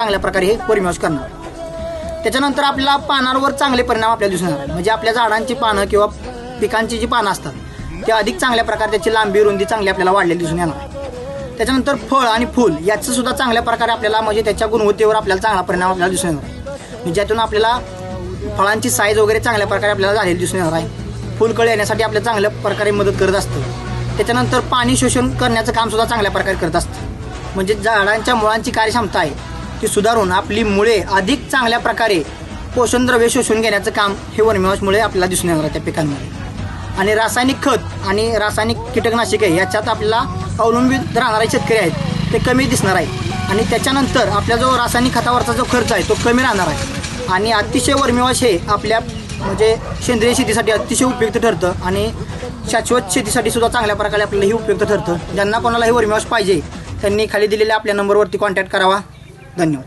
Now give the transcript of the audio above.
चांगल्या प्रकारे हे परिमाश करणार. त्याच्यानंतर आपल्याला पानांवर चांगले परिणाम आपल्याला दिसून येणार. म्हणजे आपल्या झाडांची पानं किंवा पिकांची जी पानं असतात ते अधिक चांगल्या प्रकारे त्याची लांबी रुंदी चांगली आपल्याला वाढलेली दिसून येणार. त्याच्यानंतर फळ आणि फूल याचं सुद्धा चांगल्या प्रकारे आपल्याला म्हणजे त्याच्या गुणवत्तेवर आपल्याला चांगला परिणाम आपल्याला दिसून येणार. म्हणजे ज्यातून आपल्याला फळांची साईज वगैरे चांगल्या प्रकारे आपल्याला झालेली दिसून येणार आहे. फुलकळ येण्यासाठी आपल्याला चांगल्या प्रकारे मदत करत असतं. त्याच्यानंतर पाणी शोषण करण्याचं काम सुद्धा चांगल्या प्रकारे करत असतं. म्हणजे झाडांच्या मुळांची कार्यक्षमता आहे. ती सुधारून आपली मुळे अधिक चांगल्या प्रकारे पोषणद्रव्य शोषून घेण्याचं काम हे वनविवासमुळे आपल्याला दिसून येणार आहे त्या पिकांमध्ये. आणि रासायनिक खत आणि रासायनिक कीटकनाशके याच्यात आपल्याला अवलंबित राहणारे शेतकरी आहेत ते कमी दिसणार आहे आणि त्याच्यानंतर आपला जो रासायनिक खतावरचा जो खर्च आहे तो कमी राहणार आहे. आणि अतिशय वर्मिवाश हे आपल्या म्हणजे सेंद्रिय शेतीसाठी अतिशय उपयुक्त ठरतं. आणि शाश्वत शेतीसाठी सुद्धा चांगल्या प्रकारे आपल्याला हे उपयुक्त ठरतं. ज्यांना कोणाला हे पाहिजे त्यांनी खाली दिलेल्या आपल्या नंबरवरती कॉन्टॅक्ट करावा. донет.